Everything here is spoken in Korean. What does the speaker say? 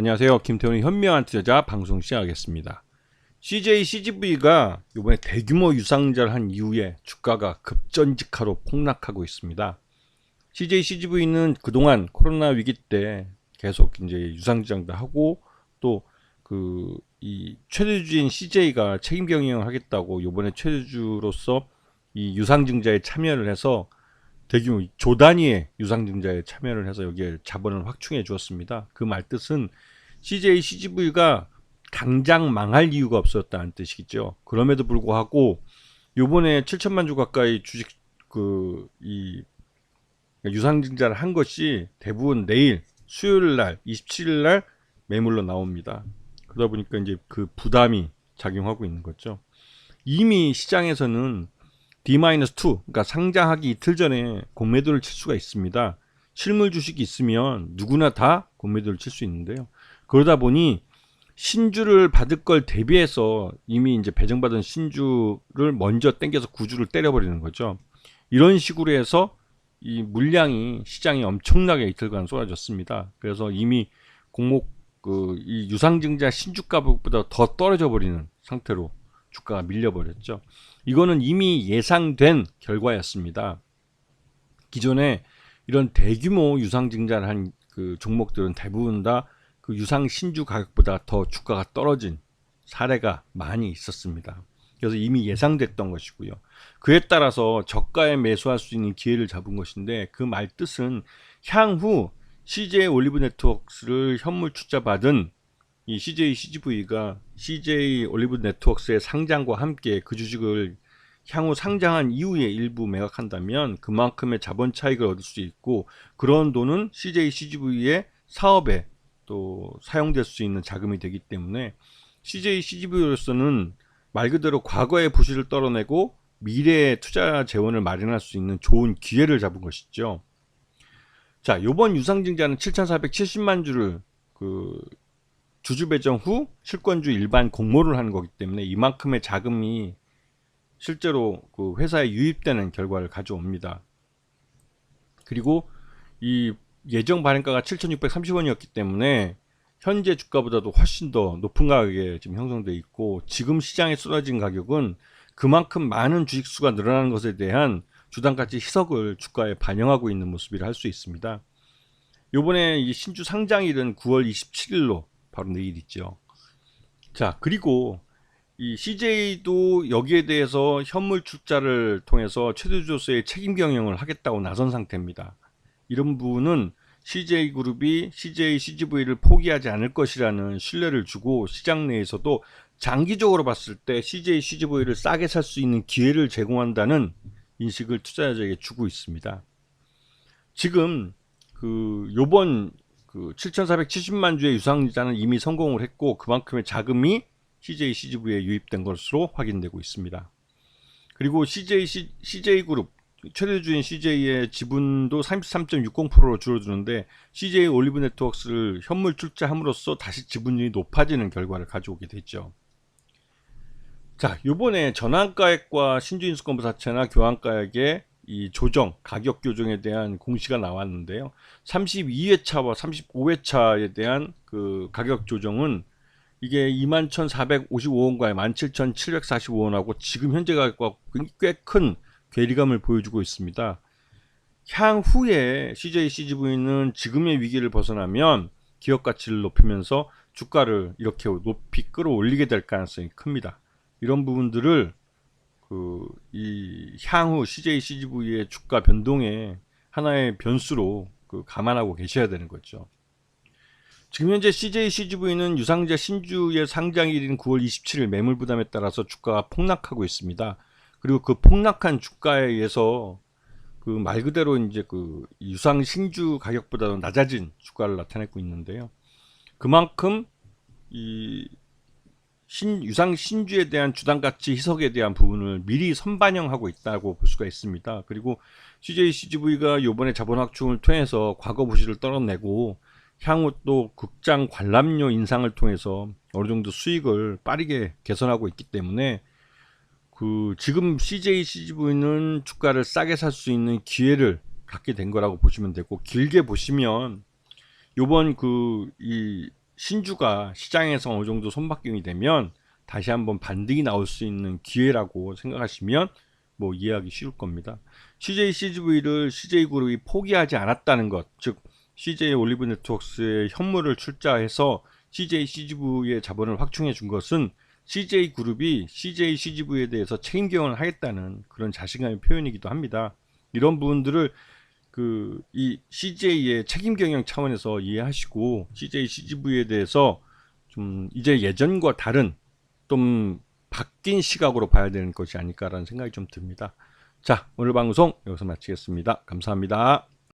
안녕하세요. 김태훈의 현명한 투자자 방송 시작하겠습니다. CJ CGV가 이번에 대규모 유상증자를 한 이후에 주가가 급전직하로 폭락하고 있습니다. CJ CGV는 그동안 코로나 위기 때 계속 이제 유상증자도 하고 또 그 이 최대주인 CJ가 책임 경영을 하겠다고 이번에 최대주로서 이 유상증자에 참여를 해서 대규모 조 단위의 유상증자에 참여를 해서 여기에 자본을 확충해 주었습니다. 그 말 뜻은 CJ CGV가 당장 망할 이유가 없었다는 뜻이겠죠. 그럼에도 불구하고 요번에 7천만 주 가까이 주식 그 이 유상증자를 한 것이 대부분 내일 수요일 날 27일 날 매물로 나옵니다. 그러다 보니까 이제 그 부담이 작용하고 있는 거죠. 이미 시장에서는 D-2 그러니까 상장하기 이틀 전에 공매도를 칠 수가 있습니다. 실물 주식이 있으면 누구나 다 공매도를 칠 수 있는데요. 그러다 보니 신주를 받을 걸 대비해서 이미 이제 배정받은 신주를 먼저 땡겨서 구주를 때려버리는 거죠. 이런 식으로 해서 이 물량이 시장에 엄청나게 이틀간 쏟아졌습니다. 그래서 이미 공목 그 이 유상증자 신주가보다 더 떨어져 버리는 상태로 주가가 밀려버렸죠. 이거는 이미 예상된 결과였습니다. 기존에 이런 대규모 유상증자를 한 그 종목들은 대부분 다 그 유상 신주 가격보다 더 주가가 떨어진 사례가 많이 있었습니다. 그래서 이미 예상됐던 것이고요. 그에 따라서 저가에 매수할 수 있는 기회를 잡은 것인데 그 말 뜻은 향후 CJ 올리브 네트워크를 현물 투자받은 이 CJ CGV가 CJ 올리브 네트워크의 상장과 함께 그 주식을 향후 상장한 이후에 일부 매각한다면 그만큼의 자본 차익을 얻을 수 있고 그런 돈은 CJ CGV의 사업에 또 사용될 수 있는 자금이 되기 때문에 CJ CGV로서는 말 그대로 과거의 부실을 떨어내고 미래의 투자 재원을 마련할 수 있는 좋은 기회를 잡은 것이죠. 자, 요번 유상증자는 7,470만 주를 그 주주 배정 후 실권주 일반 공모를 하는 거기 때문에 이만큼의 자금이 실제로 그 회사에 유입되는 결과를 가져옵니다. 그리고 이 예정 발행가가 7,630원이었기 때문에 현재 주가보다도 훨씬 더 높은 가격에 지금 형성돼 있고 지금 시장에 쏟아진 가격은 그만큼 많은 주식 수가 늘어나는 것에 대한 주당 가치 희석을 주가에 반영하고 있는 모습이라 할 수 있습니다. 요번에 이 신주 상장일은 9월 27일로 바로 내일 있죠. 자, 그리고 이 CJ도 여기에 대해서 현물 출자를 통해서 최대 주주로서의 책임 경영을 하겠다고 나선 상태입니다. 이런 부분은 CJ 그룹이 CJ CGV를 포기하지 않을 것이라는 신뢰를 주고 시장 내에서도 장기적으로 봤을 때 CJ CGV를 싸게 살 수 있는 기회를 제공한다는 인식을 투자자에게 주고 있습니다. 지금 그 요번 그 7,470만 주의 유상자는 이미 성공을 했고 그만큼의 자금이 CJ CGV에 유입된 것으로 확인되고 있습니다. 그리고 CJ CJ 그룹 최대주인 CJ의 지분도 33.60%로 줄어드는데 CJ 올리브 네트워크를 현물 출자함으로써 다시 지분율이 높아지는 결과를 가져오게 됐죠. 자, 요번에 전환가액과 신주인수권부 사채나 교환가액의 이 조정, 가격 교정에 대한 공시가 나왔는데요. 32회차와 35회차에 대한 그 가격 조정은 이게 21,455원과 17,745원하고 지금 현재 가격과 꽤 큰 괴리감을 보여주고 있습니다. 향후에 CJ CGV는 지금의 위기를 벗어나면 기업 가치를 높이면서 주가를 이렇게 높이 끌어올리게 될 가능성이 큽니다. 이런 부분들을 그 이 향후 CJ CGV의 주가 변동에 하나의 변수로 그 감안하고 계셔야 되는 거죠. 지금 현재 CJ CGV는 유상자 신주의 상장일인 9월 27일 매물 부담에 따라서 주가가 폭락하고 있습니다. 그리고 그 폭락한 주가에 의해서 그 말 그대로 이제 그 유상 신주 가격보다도 낮아진 주가를 나타내고 있는데요. 그만큼 이 신, 유상 신주에 대한 주당 가치 희석에 대한 부분을 미리 선반영하고 있다고 볼 수가 있습니다. 그리고 CJ CGV가 이번에 자본 확충을 통해서 과거 부실을 떨어내고 향후 또 극장 관람료 인상을 통해서 어느 정도 수익을 빠르게 개선하고 있기 때문에 그 지금 CJ CGV는 주가를 싸게 살 수 있는 기회를 갖게 된 거라고 보시면 되고 길게 보시면 요번 그 이 신주가 시장에서 어느 정도 손바뀜이 되면 다시 한번 반등이 나올 수 있는 기회라고 생각하시면 뭐 이해하기 쉬울 겁니다. CJ CGV를 CJ 그룹이 포기하지 않았다는 것, 즉 CJ 올리브 네트워크스의 현물을 출자해서 CJ CGV의 자본을 확충해 준 것은 CJ 그룹이 CJ CGV에 대해서 책임 경영을 하겠다는 그런 자신감의 표현이기도 합니다. 이런 부분들을 그 이 CJ의 책임 경영 차원에서 이해하시고 CJ CGV에 대해서 좀 이제 예전과 다른 좀 바뀐 시각으로 봐야 되는 것이 아닐까라는 생각이 좀 듭니다. 자, 오늘 방송 여기서 마치겠습니다. 감사합니다.